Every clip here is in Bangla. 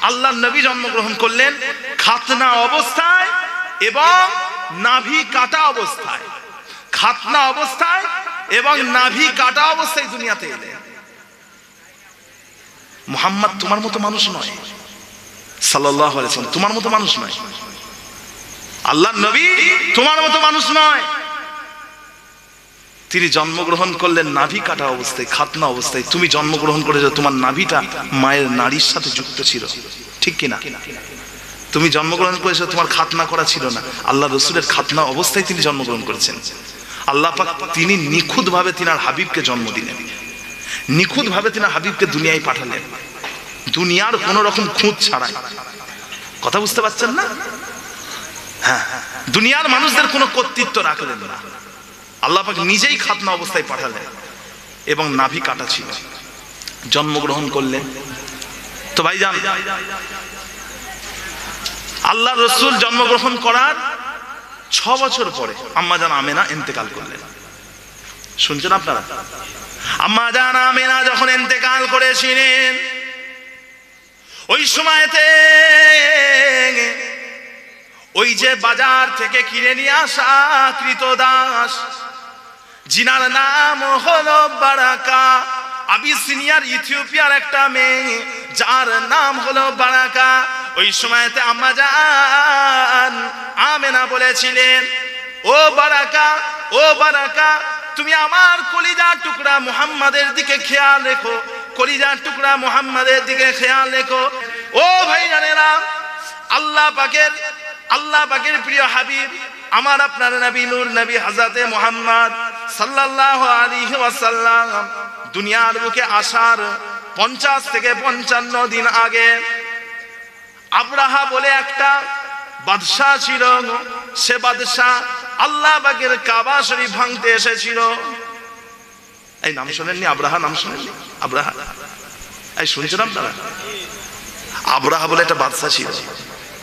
আল্লাহ নবী জন্মগ্রহণ করলেন খাতনা অবস্থায় এবং নাভি কাটা অবস্থায়। খাতনা অবস্থায় এবং নাভি কাটা অবস্থায় দুনিয়াতে এলেন। মুহাম্মদ তোমার মতো মানুষ নয়। সাল্লাহ তোমার মতো মানুষ নয়। আল্লাহ নবী তোমার মতো মানুষ নয়। তিনি জন্মগ্রহণ করলেন নাভি কাটা অবস্থায়, খাতনা অবস্থায়। তুমি জন্মগ্রহণ করেছ, তোমার নাভিটা মায়ের নারীর সাথে যুক্ত ছিল। ঠিক কিনা? তুমি জন্মগ্রহণ করেছ, তোমার খাতনা করা ছিল না। আল্লাহ রসুলের খাতনা অবস্থায় তিনি জন্মগ্রহণ করেছেন। আল্লাহ পাক তিনি নিখুঁত ভাবে তিনার হাবিবকে জন্ম দিলেন। নিখুঁত ভাবে তিনি হাবিবকে দুনিয়ায় পাঠালেন। দুনিয়ার কোন রকম খুঁত ছাড়াই। কথা বুঝতে পারছেন না? হ্যাঁ দুনিয়ার মানুষদের কোনো কর্তৃত্ব রাখলেন না। আল্লাহ পাক নিজেই খাতনা অবস্থায় পাঠালেন এবং নাভি কাটা ছিল। জন্মগ্রহণ করলেন। তো ভাই যান আল্লাহ রসুল জন্মগ্রহণ করার ছ বছর পরে আম্মা জান আমেনা ইন্তেকাল করলেন। শুনছেন আপনারা? আম্মা জান আমেনা যখন ইন্তেকাল করেছিলেন, ওই সময়তে ওই যে বাজার থেকে কিনে নিয়ে আসা কৃত দাস জিনার নাম হলো বারাকা। আবিসিনিয়ার ইথিওপিয়ার একটা মেয়ে, যার নাম হলো বারাকা। ওই সময়তে আম্মা যান আমেনা বলেছিলেন, ও বারাকা ও বারাকা, তুমি আমার কলিজার টুকরা মুহাম্মাদের দিকে খেয়াল রেখো কলিজার টুকরা মুহাম্মাদের দিকে খেয়াল রেখো। ও ভাই জানেরা, আল্লাহ পাকের আল্লাহ পাকের প্রিয় হাবিব, আমার আপনার নবী নূর নবী হাজাতে মোহাম্মদ দুনিয়ার বুকে আসার পঞ্চাশ থেকে পঞ্চান্ন দিন আগে আব্রাহা বলে একটা বাদশাহ ছিল। সে বাদশাহ আল্লাহ বাগের কাবা শরীফ ভাঙতে এসেছিল। এই নাম শোনেননি আব্রাহা, নাম শোনেননি? আব্রাহা। এই শুনছেন আপনারা? আব্রাহা বলে একটা বাদশাহ ছিল।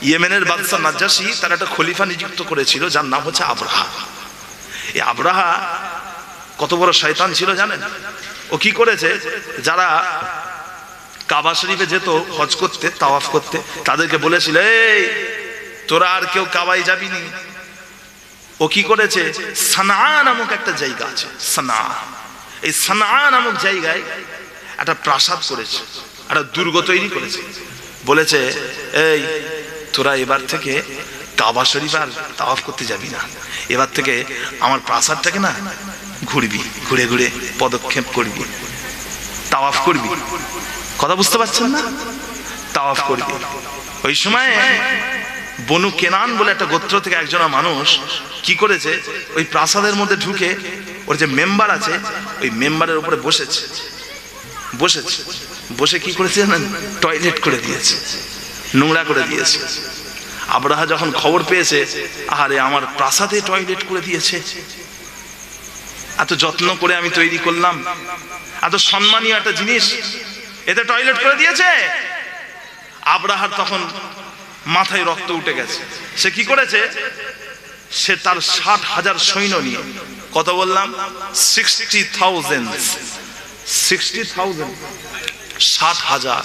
ইয়েমেনের বাদশাহ নাজ্জাসি তার একটা খলিফা নিযুক্ত করেছিল, যার নাম হচ্ছে আব্রাহা। এই আব্রাহা কত বড় শয়তান ছিল জানেন? ও কি করেছে? যারা কাবা শরীফে যেত, হজ করতে, তাওয়াফ করতে, তাদেরকে বলেছিল, এই, তোরা আর কেউ কাবাই যাবি নি? ও কি করেছে? সানা নামক একটা জায়গা আছে সানা এই সানা নামক জায়গায় একটা প্রাসাদ করেছে, একটা দুর্গ তৈরি করেছে। বলেছে, এই, তোরা এবার থেকে কাবা শরীফ আর তাওয়াফ করতে যাবি না। এবার থেকে আমার প্রাসাদটাকে না ঘুরবি, ঘুরে ঘুরে পদক্ষেপ করবি, তাওয়াফ করবি। কথা বুঝতে পারছেন না? তাওয়াফ করবি। ওই সময় বনু কেনান বলে একটা গোত্র থেকে একজন মানুষ কি করেছে? ওই প্রাসাদের মধ্যে ঢুকে ওর যে মেম্বার আছে, ওই মেম্বারের উপরে বসেছে। বসেছে। বসে কি করেছে জানেন? টয়লেট করে দিয়েছে, নোংরা করে দিয়েছে। আবরাহা যখন খবর পেয়েছে আরে আমার প্রাসাদে টয়লেট করে দিয়েছে। এত যত্ন করে আমি তৈরি করলাম। এত সম্মানীয় একটা জিনিস। এতে টয়লেট করে দিয়েছে। আবরাহার তখন মাথায় রক্ত উঠে গেছে। সে কি করেছে? সে তার ষাট হাজার সৈন্য নিয়ে, কত বললাম? সিক্সটি থাউজেন্ড সিক্সটি থাউজেন্ড ষাট হাজার।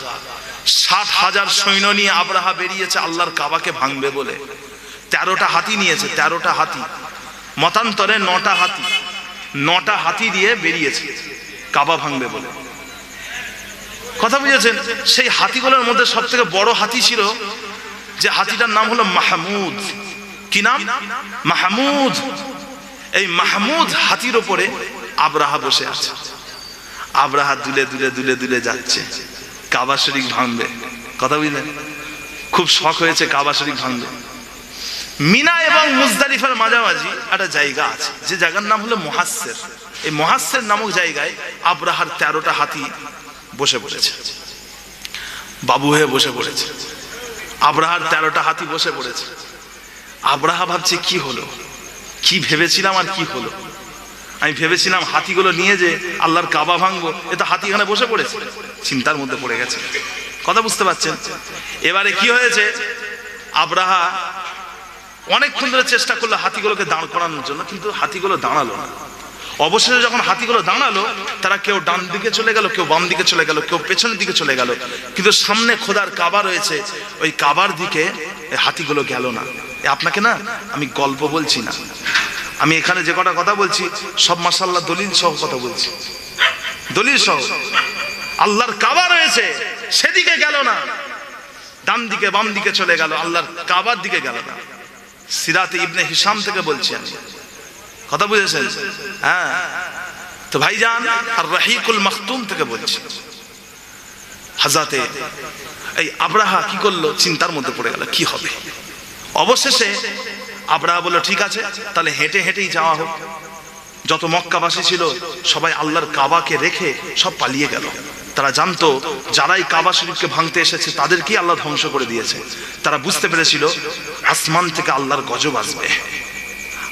ষাট হাজার সৈন্য নিয়ে আবরাহা বেরিয়েছে আল্লাহর কাবাকে ভাঙবে বলে। তেরোটা হাতি নিয়েছে, তেরোটা হাতি। মতান্তরে নটা হাতি। নটা হাতি দিয়ে বেরিয়েছে। কাবা ভাঙবে বলে। কথা বুঝেছেন? সেই হাতিগুলোর মধ্যে সব থেকে বড় হাতি ছিল যে হাতিটার নাম হলো মাহমুদ। কি নাম? মাহমুদ। এই মাহমুদ হাতির ওপরে আবরাহা বসে আছে। আবরাহা দুলে দুলে দুলে দুলে যাচ্ছে। কাবা শরীফ ভাঙবে। কথা বুঝলেন? খুব শখ হয়েছে কাবা শরীফ ভাঙবে। মিনা এবং মুজদালিফার মাঝামাঝি একটা জায়গা আছে। যে জায়গার নাম হলো মহাস্সের। এই মহাস্সের নামক জায়গায় আবরাহার তেরোটা হাতি বসে পড়েছে। বাবু হয়ে বসে পড়েছে। আবরাহার তেরোটা হাতি বসে পড়েছে। আবরাহা ভাবছে, কি হলো? কি ভেবেছিলাম আর কি হলো? আমি ভেবেছিলাম হাতিগুলো নিয়ে যে আল্লাহর কাবা ভাঙবো, এ তো হাতি এখানে বসে পড়েছে। চিন্তার মধ্যে পড়ে গেছে। কথা বুঝতে পারছেন? এবারে কি হয়েছে? আবরাহা অনেকক্ষণ ধরে চেষ্টা করল হাতিগুলোকে দাঁড় করানোর জন্য, কিন্তু হাতিগুলো দাঁড়াল না। অবশেষে যখন হাতিগুলো দাঁড়াল, তারা কেউ ডান দিকে চলে গেল, কেউ বাম দিকে চলে গেল, কেউ পেছনের দিকে চলে গেল। কিন্তু সামনে খোদার কাবা রয়েছে। ওই কাবার দিকে হাতিগুলো গেল না। আপনাকে না, আমি গল্প বলছি না। আমি এখানে যে কটা কথা বলছি, সব মাসাল্লাহ দলিল সহ কথা বলছি। দলিল সহ। আল্লাহর কাবা রয়েছে, সেদিকে গেল না। ডান দিকে, বাম দিকে চলে গেল, আল্লাহর কাবার দিকে গেল না। সিরাতে ইবনে হিসাম থেকে বলছি আমি কথা বুঝেছেন? হ্যাঁ। তো ভাইজান, আর রাহিকুল মাখতুম থেকে বলছি হাজাতে এই আব্রাহা কি করল? চিন্তার মধ্যে পড়ে গেল, কি হবে? অবশেষে আব্রাহা বলল, ঠিক আছে, তাহলে হেঁটে হেঁটেই যাওয়া হোক। যত মক্কাবাসী ছিল, সবাই আল্লাহর কাবাকে রেখে সব পালিয়ে গেল। তারা জানতো যারাই কাবা শরীফকে ভাঙতে এসেছে, তাদেরকেই আল্লাহ ধ্বংস করে দিয়েছে। তারা বুঝতে পেরেছিল, আসমান থেকে আল্লাহর গজব আসবে।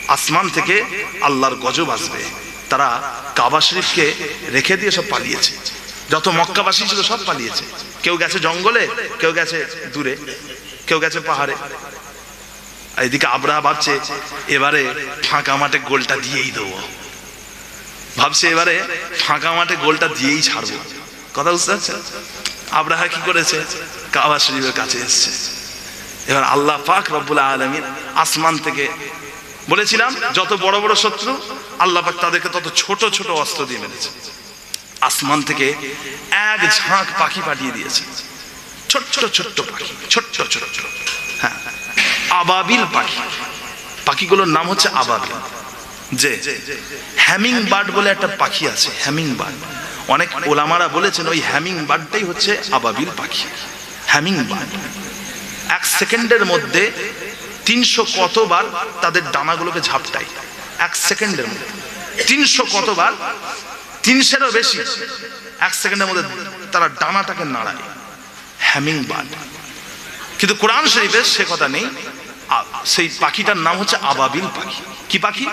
আসমান থেকে আল্লাহর গজব আসবে। তারা কাবা শরীফকে রেখে দিয়ে সব পালিয়েছে। যত মক্কাবাসী ছিল সব পালিয়েছে। কেউ গেছে জঙ্গলে, কেউ গেছে দূরে, কেউ গেছে পাহাড়ে। এদিকে আবরাহা ভাবছে, এবারে ফাঁকা মাঠে গোলটা দিয়েই দেবো। ভাবছে, এবারে ফাঁকা মাঠে গোলটা দিয়েই ছাড়বো। কথা বুঝতে পারছেন? আবরাহা কি করেছে? কাবা শরীফের কাছে এসছে। এবার আল্লাহ পাক রব্বুল আলমিন আসমান থেকে বলেছিলাম, যত বড় বড় শত্রু, আল্লাহ পাক তাদেরকে তত ছোট ছোট অস্ত্র দিয়ে মেরেছে। আসমান থেকে এক ঝাঁক পাখি পাঠিয়ে দিয়েছে। ছোট্ট ছোট্ট পাখি, ছোট্ট ছোট্ট। হ্যাঁ আবাবিল পাখি। পাখিগুলোর নাম হচ্ছে আবাবিল। যে, হ্যামিং বার্ড বলে একটা পাখি আছে, হ্যামিং বার্ড। অনেক ওলামারা বলেছেন ওই হ্যামিং বার্ডটাই হচ্ছে আবাবিল পাখি। হ্যামিং বার্ড এক সেকেন্ডের মধ্যে তিনশো কতবার তাদের ডানাগুলোকে ঝাপটায়। এক সেকেন্ডের মধ্যে। তিনশো কতবার? তিনশোরও বেশি। এক সেকেন্ডের মধ্যে তারা ডানাটাকে নাড়ায়। হ্যামিং বার্ড কিন্তু কোরআন শরীফে সে কথা নেই। সেই পাখিটার নাম হচ্ছে আবাবিল পাখি। কি পাখি?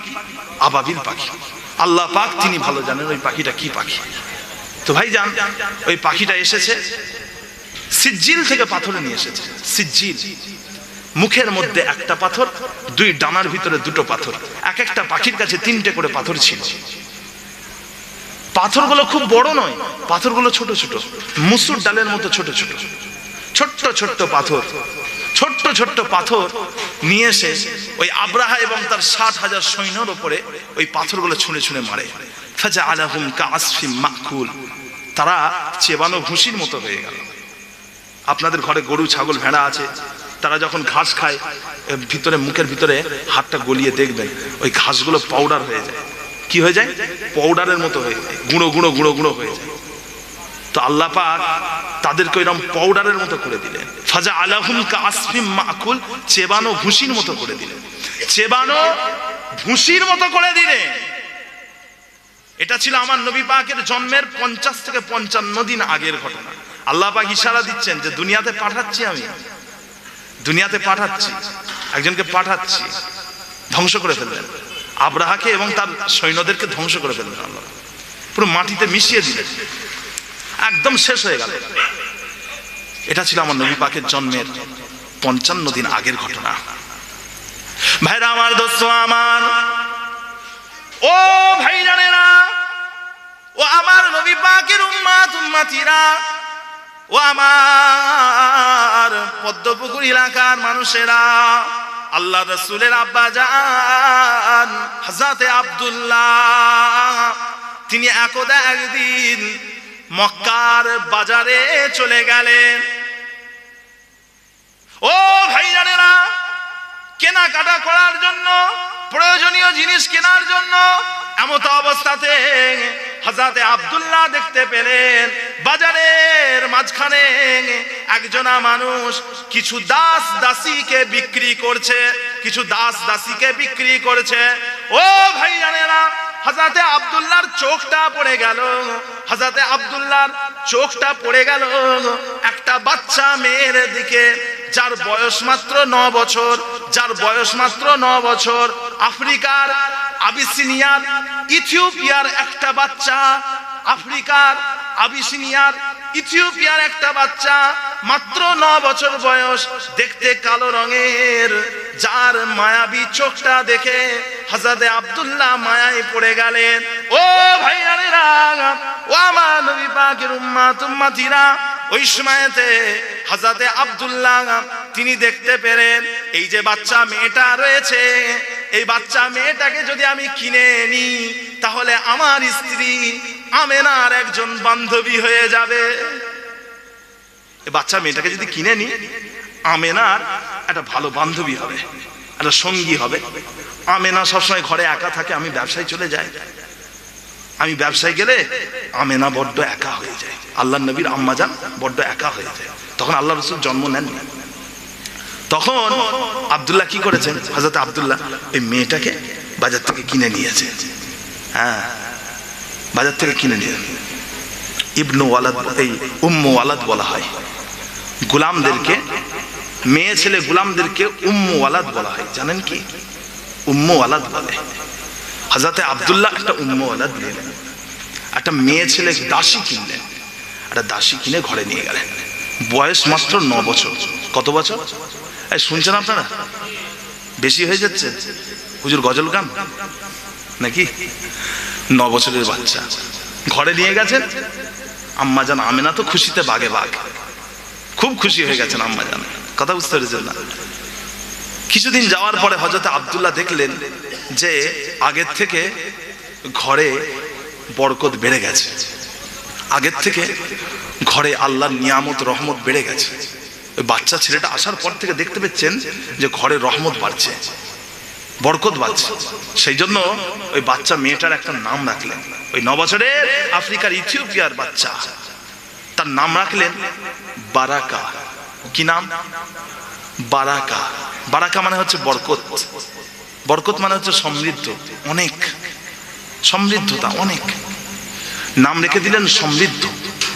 আবাবিল পাখি। আল্লাহ পাক তিনি ভালো জানেন ওই পাখিটা কি পাখি। তো ভাই জান ওই পাখিটা এসেছে। সিজ্জিল থেকে পাথরে নিয়ে এসেছে। সিজ্জিল। মুখের মধ্যে একটা পাথর, দুই ডানার ভিতরে দুটো পাথর। এক একটা পাখির কাছে তিনটে করে পাথর ছিল। পাথরগুলো খুব বড় নয়, পাথরগুলো ছোট ছোট। মুসুর ডালের মতো ছোট ছোট। ছোট্ট ছোট্ট পাথর। ছোট্ট ছোট্ট পাথর নিয়ে এসে ওই আব্রাহা এবং তার ষাট হাজার সৈন্যর ওপরে ওই পাথরগুলো ছুঁড়ে ছুঁড়ে মারে। তারা চেবানো ভুসির মতো হয়ে গেল। আপনাদের ঘরে গরু, ছাগল, ভেড়া আছে, তারা যখন ঘাস খায় ভিতরে, মুখের ভিতরে হাতটা গলিয়ে দেখবেন, ওই ঘাসগুলো পাউডার হয়ে যায়। কি হয়ে যায়? পাউডারের মতো হয়ে যায়। গুঁড়ো গুঁড়ো গুঁড়ো গুঁড়ো হয়ে যায়। তো আল্লাহ পাক তাদেরকে ওইরকম পাউডারের মতো করে দিলেন। ফাজা আলাহুম কাসফিম মাকুল, চেবানো ভুসির মতো করে দিলেন। চেবানো ভুসির মতো করে দিলেন। এটা ছিল আমার নবী পাকের জন্মের পঞ্চাশ থেকে পঞ্চান্ন দিন আগের ঘটনা। আল্লাহ পাক ইশারা দিচ্ছেন যে দুনিয়াতে পাঠাচ্ছি আমি। দুনিয়াতে পাঠাচ্ছি। একজনকে পাঠাচ্ছি। ধ্বংস করে ফেললেন। আব্রাহাকে এবং তার সৈন্যদেরকে ধ্বংস করে ফেললেন আল্লাহ। পুরো মাটিতে মিশিয়ে দিলেন। একদম শেষ হয়ে গেল। এটা ছিল আমার নবী পাকের জন্মের পঞ্চান্ন দিন আগের ঘটনা। ভাইরা, আমার দোস্ত, আমার। ও ভাই জানেরা ও আমার নবী পাকের উম্মাত, উম্মাতিরা, ও আমার পদ্মপুকুর এলাকার মানুষেরা, আল্লাহ রসুলের আব্বা যান হাজাতে আব্দুল্লাহ, তিনি একদা একদিন মক্কার বাজারে চলে গেলেন। ও ভাই জানেরা, কেনাকাটা করার জন্য, প্রয়োজনীয় জিনিস কেনার জন্য এমত অবস্থাতে হাজাতে আব্দুল্লাহ দেখতে পেলেন। বাজারের মাঝখানে একজনা মানুষ কিছু দাস দাসীকে বিক্রি করছে, কিছু দাস দাসীকে বিক্রি করছে। ও ভাই জানেরা হাজাতে আব্দুল্লাহর চোখটা পড়ে গেল। হাজাতে আব্দুল্লাহর চোখটা পড়ে গেল। একটা বাচ্চা মেয়ের দিকে যার বয়স মাত্র ন বছর, যার বয়স মাত্র ন বছর, আফ্রিকার আবিসিনিয়ার ইথিওপিয়ার একটা বাচ্চা, আফ্রিকার আবিসিনিয়ার ইথিওপিয়ার একটা বাচ্চা, মাত্র ন বছর বয়স, দেখতে কালো রঙের, যার মায়াবী চোখটা দেখে হাজাদে আব্দুল্লাহ মায়ায় পড়ে গেলেন। ও ভাইয়ানেরা, ও আমার নবী পাকের উম্মাত, উম্মাতিরা, ওই সময়তে হাজাতে আব্দুল্লাহ, তিনি দেখতে পেলেন, এই যে বাচ্চা মেয়েটা রয়েছে, এই বাচ্চা মেয়েটাকে যদি আমি কিনে নিই তাহলে আমার স্ত্রী আমেনার একজন বান্ধবী হয়ে যাবে। বাচ্চা মেয়েটাকে যদি কিনে নিই আমেনার একটা ভালো বান্ধবী হবে, একটা সঙ্গী হবে। আমেনা সবসময় ঘরে একা থাকে, আমি ব্যবসায় চলে যাই। আমি ব্যবসায় গেলে আমেনা বড্ড একা হয়ে যায়। আল্লাহ নবীর আম্মাজান বড্ড একা হয়ে যায়। তখন আল্লাহ রসুল জন্ম নেননি। তখন আবদুল্লাহ কি করেছেন? হাজরত আবদুল্লাহ এই মেয়েটাকে বাজার থেকে কিনে নিয়েছে। হ্যাঁ বাজার থেকে কিনে নিয়ে ইবনু ওয়ালাদ এই উম্মু ওয়ালাদ বলা হয়। গুলামদেরকে, মেয়ে ছেলে গুলামদেরকে উম্মু ওয়ালাদ বলা হয়। জানেন কি? উম্মু ওয়ালাদ বলে। হাজরতে আবদুল্লাহ একটা উম্মু ওয়ালাদ নিলেন। একটা মেয়ে ছেলে দাসী কিনলেন। একটা দাসী কিনে ঘরে নিয়ে গেলেন। বয়স মাত্র ন বছর। কত বছর? শুনছেন আপনারা? বেশি হয়ে যাচ্ছে? হুজুর গজল গান? নাকি? ন বছরের বাচ্চা। ঘরে নিয়ে গেছেন? আম্মা জান, আমেনা তো খুশিতে বাগে বাঘ খুব খুশি হয়ে গেছেন আম্মা জান। কথা বুঝতে পেরেছেন না? কিছুদিন যাওয়ার পরে হজরত আবদুল্লাহ দেখলেন যে আগের থেকে ঘরে বরকত বেড়ে গেছে। আগের থেকে ঘরে আল্লাহর নিয়ামত, রহমত বেড়ে গেছে। ওই বাচ্চা ছেলেটা আসার পর থেকে দেখতে পেচ্ছেন যে ঘরে রহমত বাড়ছে, বরকত বাড়ছে। সেই জন্য ওই বাচ্চা মেয়েটার একটা নাম রাখলেন। ওই ন বছরের আফ্রিকার ইথিওপিয়ার বাচ্চা। তার নাম রাখলেন বারাকা। কি নাম? বারাকা। বারাকা মানে হচ্ছে বরকত। বরকত মানে হচ্ছে সমৃদ্ধ, অনেক। সমৃদ্ধতা, অনেক। নাম রেখে দিলেন সমৃদ্ধ,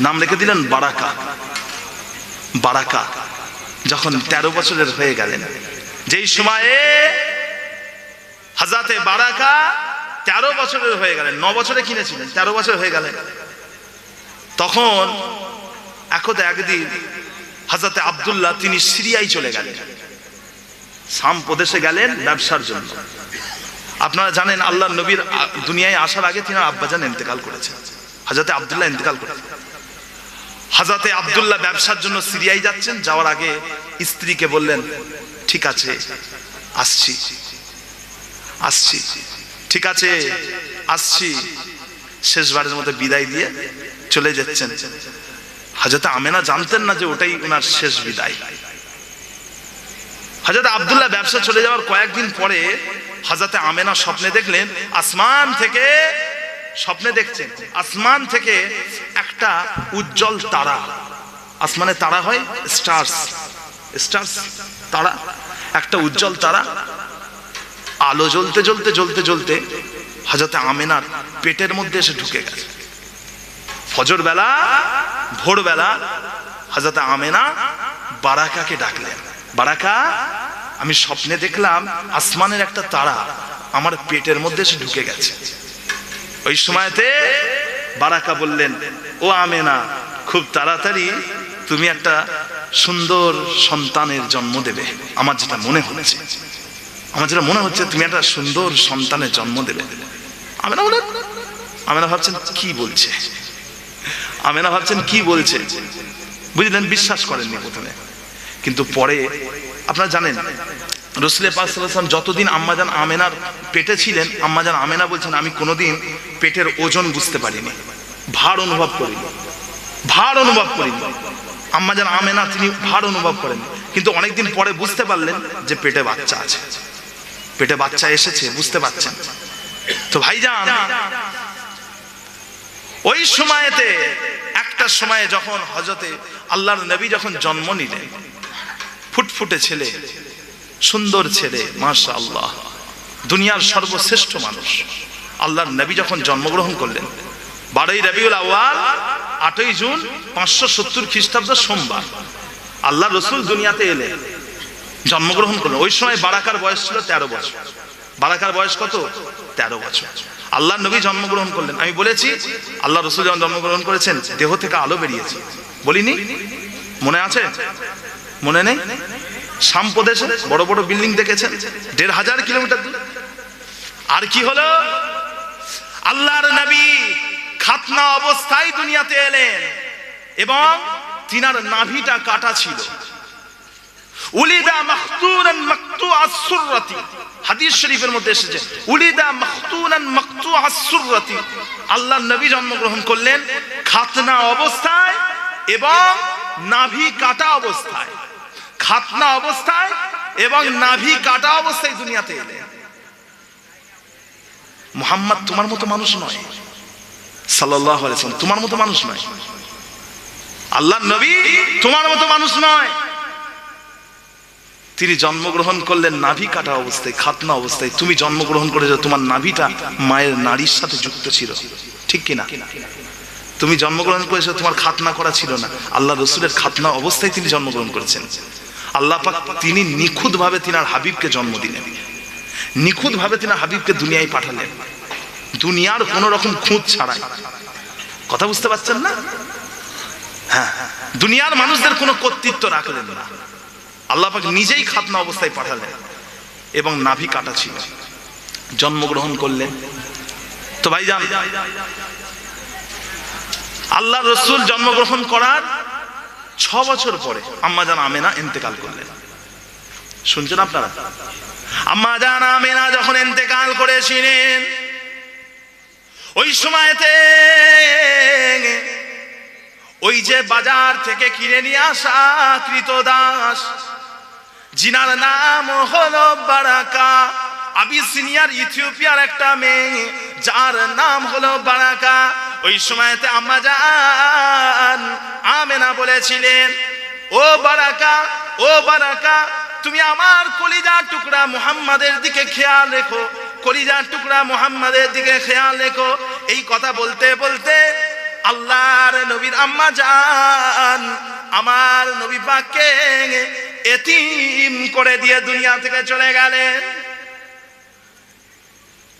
নাম রেখে দিলেন বারাকা। বারাকা, যখন তেরো বছরের হয়ে গেলেন, যেই সময়ে হাজাতে বারাকা তেরো বছরের হয়ে গেলেন, ন বছরে কিনেছিলেন, তেরো বছর হয়ে গেলেন। তখন একদা একদিন হাজাতে আবদুল্লাহ তিনি সিরিয়ায় চলে গেলেন। সাম প্রদেশে গেলেন ব্যবসার জন্য। আপনারা জানেন আল্লাহ নবীর দুনিয়ায় আসার আগে তিনি আব্বাজান ইন্তেকাল করেছেন। হাজাতে আবদুল্লাহ ইন্তেকাল করেছেন হাজাতে আবদুল্লাহ ব্যবসার জন্য সিরিয়ায় যাচ্ছেন, যাওয়ার আগে স্ত্রীকে বললেন, ঠিক আছে, আসছি। আসছি। ঠিক আছে, আসছি। শেষবারের মধ্যে বিদায় দিয়ে চলে যাচ্ছেন। হাজরত আমেনা জানতেন না যে ওটাই ওনার শেষ বিদায়। হাজরত আবদুল্লাহ ব্যবসা চলে যাওয়ার কয়েকদিন পরে হাজরতে আমেনা স্বপ্নে দেখলেন, আসমান থেকে স্বপ্নে দেখছেন, আসমান থেকে একটা উজ্জ্বল তারা। আসমানে তারা হয় স্টার্স। স্টার্স তারা, একটা উজ্জ্বল তারা। আলো জ্বলতে জ্বলতে জ্বলতে জ্বলতে হাজরতে আমেনার পেটের মধ্যে এসে ঢুকে গেছে ফজর বেলা ভোরবেলা হাজরতে আমেনা বারাকাকে ডাকলেন। বারাকা, আমি স্বপ্নে দেখলাম আসমানের একটা তারা আমার পেটের মধ্যে এসে ঢুকে গেছে। ওই সময়তে বারাকা বললেন, ও আমেনা, খুব তাড়াতাড়ি তুমি একটা সুন্দর সন্তানের জন্ম দেবে। আমার যেটা মনে হচ্ছে, আমার যেটা মনে হচ্ছে, তুমি একটা সুন্দর সন্তানের জন্ম দেবে। আমেনা বলেন আমেনা ভাবছেন, কি বলছে? আমেনা ভাবছেন, কি বলছে? বুঝলেন, বিশ্বাস করেননি প্রথমে। কিন্তু পরে, আপনারা জানেন রসুল পাকসাল্লাম যতদিন আম্মাজান আমেনার পেটে ছিলেন আম্মাজান আমেনা বলছেন, আমি কোনোদিন পেটের ওজন বুঝতে পারিনি, ভার অনুভব করিনি, ভার অনুভব করিনি। আম্মাজান আমেনা, তিনি ভার অনুভব করেন। কিন্তু অনেকদিন পরে বুঝতে পারলেন যে পেটে বাচ্চা আছে। পেটে বাচ্চা এসেছে, বুঝতে পারছেন। তো ভাইজান, ওই সময়েতে, একটা সময়ে যখন হজরতে আল্লাহর নবী যখন জন্ম নিলেন, ফুটফুটে ছেলে সুন্দর ছেলে মাশা আল্লাহ দুনিয়ার সর্বশ্রেষ্ঠ মানুষ। আল্লাহর নবী যখন জন্মগ্রহণ করলেন, বারোই রবিউল আওয়াল আটই জুন, পাঁচশো সত্তর খ্রিস্টাব্দ সোমবার, আল্লাহ রসুল দুনিয়াতে এলেন, জন্মগ্রহণ করলেন। ওই সময় বারাকার বয়স ছিল তেরো বছর। বারাকার বয়স কত? তেরো বছর। আল্লাহ নবী জন্মগ্রহণ করলেন। আমি বলেছি, আল্লাহ রসুল যখন জন্মগ্রহণ করেছেন, দেহ থেকে আলো বেরিয়েছে। বলিনি? মনে আছে? মনে নেই? শাম প্রদেশে বড় বড় বিল্ডিং দেখেছেন? দেড় হাজার কিলোমিটার দূর। আর কি হলো? আল্লাহর নবী খাতনা অবস্থায় দুনিয়াতে এলেন এবং তিনার নাভিটা কাটা ছিল। উলিদা মাখতুনান মাকতুআস সুররাতি। হাদিস শরীফের মধ্যে এসেছে, উলিদা মাখতুনান মাকতুআস সুররাতি। আল্লাহর নবী জন্মগ্রহণ করলেন খাতনা অবস্থায় এবং নাভি কাটা অবস্থায়। খাতনা অবস্থায় এবং নাভি কাটা অবস্থায় দুনিয়াতে এলেন মুহাম্মদ তোমার মতো মানুষ নয়। ওয়াসাল্লাম তোমার মতো মানুষ নয়। আল্লাহর নবী তোমার মতো মানুষ নয়। তিনি জন্মগ্রহণ করলেন নাভি কাটা অবস্থায়, খাতনা অবস্থায়। তুমি জন্মগ্রহণ করেছ, তোমার নাভিটা মায়ের নারীর সাথে যুক্ত ছিল। ঠিক কিনা? তুমি জন্মগ্রহণ করেছ, তোমার খাতনা করা ছিল না। আল্লাহ রসুলের খাতনা অবস্থায় তিনি জন্মগ্রহণ করেছেন। আল্লাহ তিনি নিখুঁত ভাবে তিনার হাবিবকে জন্ম দিলেন। নিখুঁত ভাবে তিনার হাবিবকে দুনিয়ায় পাঠালেন। দুনিয়ার কোন রকম খুঁত ছাড়াই। কথা বুঝতে পারছেন না? হ্যাঁ। দুনিয়ার মানুষদের কোনো কর্তৃত্ব রাখলেন না। আল্লাহ পাক নিজেই খাতনা অবস্থায় পাঠালেন এবং নাভি কাটা ছিল। জন্মগ্রহণ করলেন। তো ভাই যান আল্লাহ রসুল জন্মগ্রহণ করার ছ বছর পরে আম্মা জান আমেনা ইন্তেকাল করলেন। শুনছেন আপনারা? আম্মা জান আমেনা যখন ইন্তেকাল করেছিলেন, ওই সময়তে ওই যে বাজার থেকে কিনে নিয়ে আসা কৃতদাস, জিনার নাম হলো বারাকা, আবিসিনিয়ার ইথিওপিয়ার একটা মেয়ে, যার নাম হলো বারাকা। ওই সময়তে আম্মা যান আমেনা বলেছিলেন, ও বারাকা ও বারাকা, তুমি আমার কলিজার টুকরা মুহাম্মাদের দিকে খেয়াল রেখো, কলিজার টুকরা মুহাম্মাদের দিকে খেয়াল রেখো। এই কথা বলতে বলতে আল্লাহর নবীর আম্মা যান আমার নবী পাককে এতিম করে দিয়ে দুনিয়া থেকে চলে গেলেন।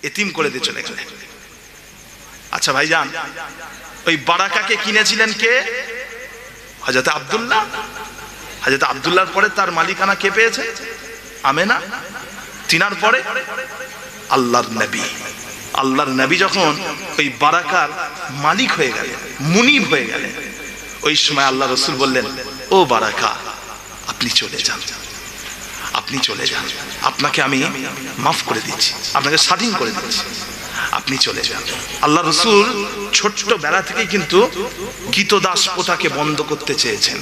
এতিম করে দিয়ে চলে গেলেন। আচ্ছা ভাইজান, ওই বারাকাকে কিনেছিলেন কে? হজরত আব্দুল্লাহ। হজরত আব্দুল্লাহর পরে তার মালিকানা কে পেয়েছে? আমেনা। তিনার পরে আল্লাহর নবী। আল্লাহর নবী যখন ওই বারাকার মালিক হয়ে গেলেন, মুনিব হয়ে গেলেন, ওই সময় আল্লাহ রসুল বললেন, ও বারাকা, আপনি চলে যান। আপনি চলে যান। আপনাকে আমি মাফ করে দিচ্ছি। আপনাকে স্বাধীন করে দিচ্ছি। আপনি চলে যান। আল্লাহ রসুল ছোট্ট বেলা থেকে কিন্তু গীতদাস প্রথাকে বন্ধ করতে চেয়েছেন।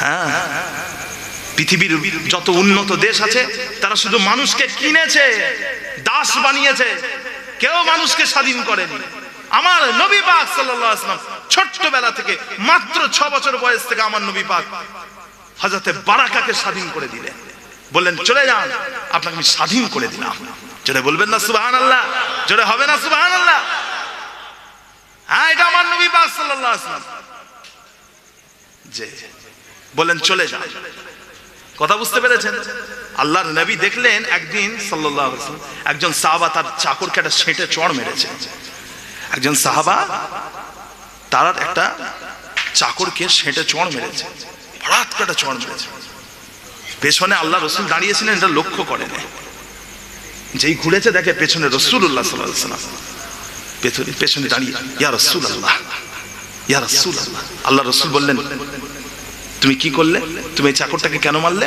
হ্যাঁ পৃথিবীর যত উন্নত দেশ আছে, তারা শুধু মানুষকে কিনেছে, দাস বানিয়েছে, কেউ মানুষকে স্বাধীন করেনি। আমার নবী পাক সাল্লাল্লাহু আলাইহি ওয়াসাল্লাম ছোট্টবেলা থেকে মাত্র ছ বছর বয়স থেকে আমার নবী পাক হযরতে বারাকাকে স্বাধীন করে দিলেন। বললেন, চলে যান, আপনাকে আমি স্বাধীন করে দিলাম। জোরে বলবেন না সুবহানাল্লাহ। জোরে হবে না সুবহানাল্লাহ। হ্যাঁ এটা আমার নবী পাক সাল্লাল্লাহু যে বললেন চলে যান। কথা বুঝতে পেরেছেন? আল্লাহর নবী দেখলেন একদিন সাল্লাল্লাহু আলাইহি একজন সাহাবা তার চাকরকে একটা ছেঁটে চড় মেরেছে। একজন সাহাবা তার একটা চাকরকে সেঁটে চড় মেরেছে। হঠাৎ একটা চড় মেরেছে। পেছনে আল্লাহ রসুল দাঁড়িয়েছিলেন, এটা লক্ষ্য করেন। যেই ঘুরেছে দেখে পেছনে রসুল্লাহ সাল্লাম পেছনে পেছনে দাঁড়িয়ে, ইয়া রসুল আল্লাহ ইয়া রসুল আল্লাহ আল্লাহ রসুল বললেন, তুমি কি করলে? তুমি এই চাকরটাকে কেন মারলে?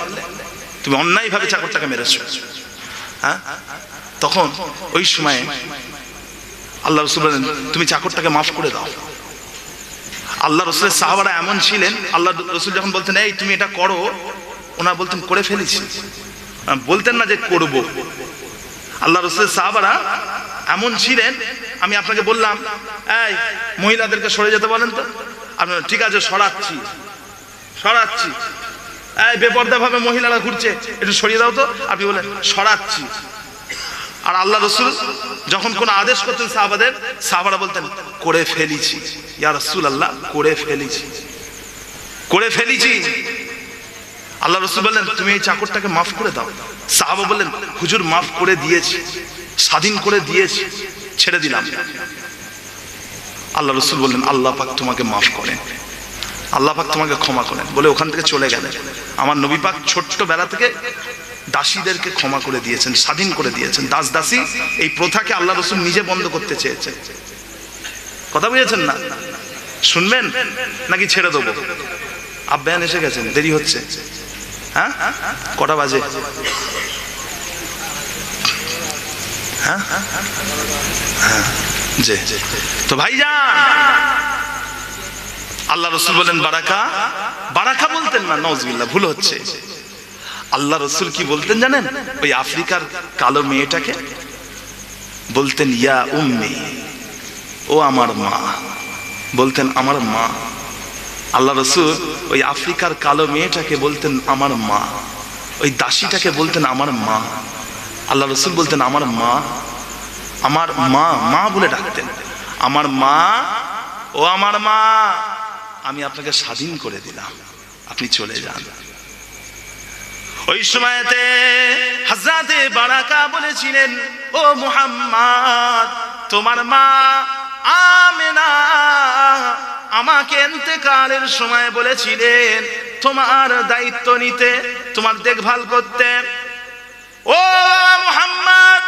তুমি অন্যায়ভাবে চাকরটাকে মেরেছো। হ্যাঁ? তখন ওই সময় আল্লাহ রসুল বলেন তুমি চাকরটাকে মাফ করে দাও। আল্লাহ রসুলের সাহাবারা এমন ছিলেন, আল্লাহ রসুল যখন বলতেন, এই তুমি এটা করো, ওনারা বলতেন, করে ফেলেছি। বলতেন না যে করব। আল্লাহ রসুলের সাহাবারা এমন ছিলেন, আমি আপনাকে বললাম, এই, মহিলাদেরকে সরে যেতে বলেন তো। আপনার ঠিক আছে, সরাচ্ছি সরাচ্ছি। এই বেপর্দা ভাবে মহিলারা ঘুরছে, একটু সরিয়ে দাও তো। আপনি বলেন সরাচ্ছি। আর আল্লাহ রসুল যখন কোন আদেশ করতেন সাহাবাদের, সাহাবারা বলতেন, করে ফেলিছি। ইয়া রসুল আল্লাহ করে ফেলিছি। করে ফেলিছি? আল্লাহ রসুল বললেন, তুমি এই চাকরটাকে মাফ করে দাও। সাহাবা বললেন, হুজুর মাফ করে দিয়েছি, স্বাধীন করে দিয়েছি, ছেড়ে দিলাম। আল্লাহ রসুল বললেন, আল্লাহ পাক তোমাকে মাফ করেন, আল্লাহ পাক তোমাকে ক্ষমা করেন। বলে ওখান থেকে চলে গেলেন। আমার নবী পাক ছোট্ট বেলা থেকে দাসীদেরকে ক্ষমা করে দিয়েছেন, স্বাধীন করে দিয়েছেন। দাস দাসী এই প্রথাকে আল্লাহ রসুল নিজে বন্ধ করতে চেয়েছেন। কথা বুঝেছেন না? শুনবেন? নাকি ছেড়ে দেবো? আব্বায়ান এসে গেছেন, দেরি হচ্ছে। হ্যাঁ? কটা বাজে? হ্যাঁ? হ্যাঁ যে। তো ভাইজান! আল্লাহ রসুল বলেন, বারাকা? বারাকা বলতেন না নজবিল্লা ভুল হচ্ছে। আল্লাহ রসুল কি বলতেন জানেন? ওই আফ্রিকার কালো মেয়েটাকে বলতেন, ইয়া উম্মি, ও আমার মা। বলতেন, আমার মা। আল্লাহ রসুল ওই আফ্রিকার কালো মেয়েটাকে বলতেন, আমার মা। ওই দাসীটাকে বলতেন, আমার মা। আল্লাহ রসুল বলতেন, আমার মা। আমার মা মা বলে ডাকতেন। আমার মা, ও আমার মা। আমি আপনাকে স্বাধীন করে দিলাম। আপনি চলে যান। ওই সময়তে হাজরাতে বারাকা বলেছিলেন, ও মুহাম্মদ, তোমার মা আমেনা। আমাকে এতেকালের সময় বলেছিলেন, তোমার দায়িত্ব নিতে, তোমার দেখভাল করতে। ও মুহাম্মদ,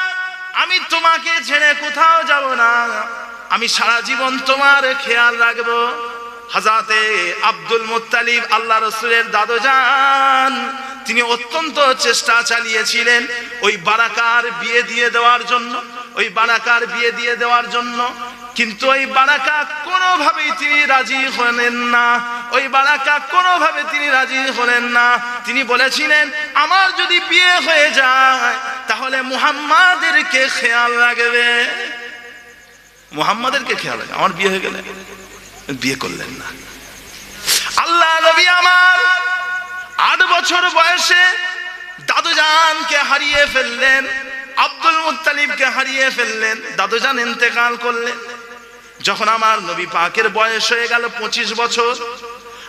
আমি তোমাকে ছেড়ে কোথাও যাব না। আমি সারা জীবন তোমার খেয়াল রাখব। হাজাতে আব্দুল মুত্তালিব, আল্লাহ রসুলের দাদু যান তিনি অত্যন্ত চেষ্টা চালিয়েছিলেন ওই বারাকার বিয়ে দিয়ে দেওয়ার জন্য, ওই বারাকার বিয়ে দিয়ে দেওয়ার জন্য। কিন্তু ওই বারাকা কোনোভাবেই তিনি রাজি হলেন না। ওই বারাকা কোনোভাবে তিনি রাজি হলেন না। তিনি বলেছিলেন, আমার যদি বিয়ে হয়ে যায়, তাহলে মুহাম্মাদেরকে খেয়াল রাখবে। মুহাম্মাদেরকে খেয়াল রাখবে। আমার বিয়ে হয়ে গেলে বিয়ে করলেন না। আল্লাহ নবী আমার আট বছর বয়সে দাদুজানকে হারিয়ে ফেললেন, আব্দুল মুত্তালিবকে হারিয়ে ফেললেন, দাদুজান ইন্তেকাল করলেন। যখন আমার নবী পাকের বয়স হয়ে গেল পঁচিশ বছর,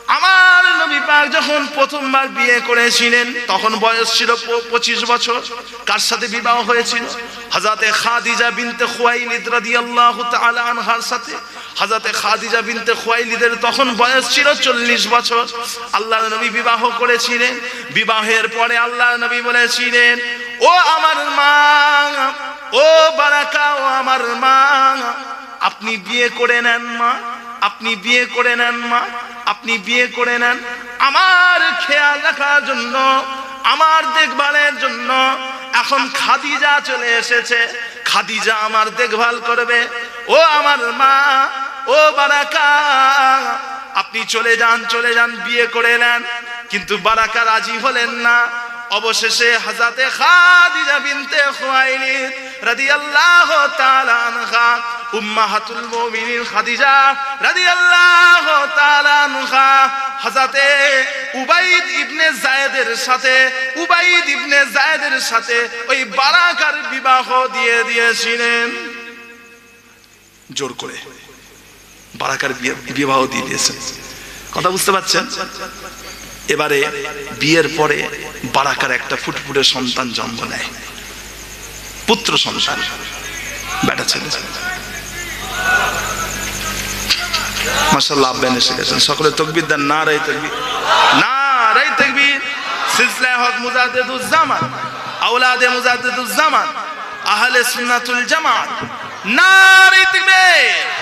আমার নবী পাক যখন প্রথমবার বিয়ে করেছিলেন, তখন বয়স ছিল পঁচিশ বছর। কার সাথে বিবাহ হয়েছিল? হাজাতে খাদিজা বিনতে খুয়াইলিদ রাদিয়াল্লাহু তাআলা আনহার সাথে। হাজাতে খাদিজা বিনতে খুয়াইলিদের তখন বয়স ছিল চল্লিশ বছর। আল্লাহর নবী বিবাহ করেছিলেন। বিবাহের পরে আল্লাহর নবী বলেছিলেন, ও আমার মা, ও বারাকা, ও আমার মা আপনি বিয়ে করে নেন মা, আপনি বিয়ে করে নেন মা, আপনি বিয়ে করে নেন। আমার খেয়াল রাখার জন্য, আমার দেখভালের জন্য এখন খাদিজা চলে এসেছে। খাদিজা আমার দেখভাল করবে। ও আমার মা, ও বারাকা, আপনি চলে যান চলে যান, বিয়ে করে নেন। কিন্তু বারাকা রাজি হলেন না। অবশেষে হাজাতে খাদিজা বিনতে খুয়াইলিদ রাদিয়াল্লাহু তাআলা আনহা উম্মাহাতুল মুমিনিন খাদিজা রাদিয়াল্লাহু তাআলা আনহা। হযরতে উবাইদ ইবনে জায়েদের সাথে, উবাইদ ইবনে জায়েদের সাথে ওই বারাকার বিবাহ দিয়ে দিয়েছিলেন। জোর করে বারাকার বিবাহ দিয়ে দিয়েছেন। কথা বুঝতে পারছেন? এবারে বিয়ের পরে বারাকার একটা ফুটফুটে সন্তান জন্ম নেয়। পুত্র সন্তান। বেটা ছেলে। মাসাল্লাহ আব্বান সকলে তকবির দেন না রাই তকবির। না রাই তকবির। সিলসিলা হক মুজাদ্দিদুজ্জামান, আওলাদে মুজাদ্দিদুজ্জামান, আহলে সুন্নাতুল জামাত। না রাই তকবির।